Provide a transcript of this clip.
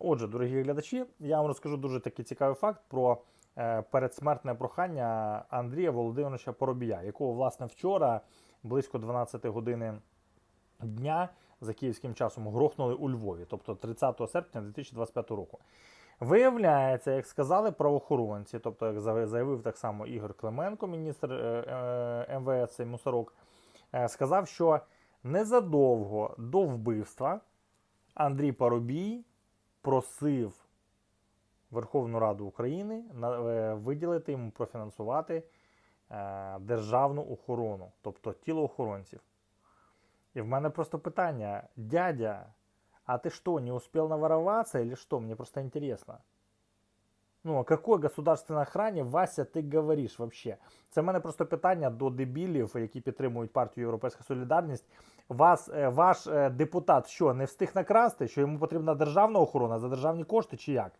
Отже, дорогі глядачі, я вам розкажу дуже такий цікавий факт про е, передсмертне прохання Андрія Володимировича Поробія, якого, власне, вчора близько 12 години дня за київським часом грохнули у Львові, тобто 30 серпня 2025 року. Виявляється, як сказали правоохоронці, тобто як заявив так само Ігор Клименко, міністр е, е, МВС і Мусорок, сказав, що незадовго до вбивства Андрій Парубій просив Верховну Раду України е, виділити йому профінансувати е, державну охорону, тобто тілоохоронців. І в мене просто питання, дядя, а ти что, не успів навороваться или що? Мені просто интересно. Ну, о какой государственной охране, Вася, ти говориш вообще? Це в мене просто питання до дебілів, які підтримують партію Європейська Солідарність. Вас, е, ваш е, депутат що, не встиг накрасти, що йому потрібна державна охорона за державні кошти чи як?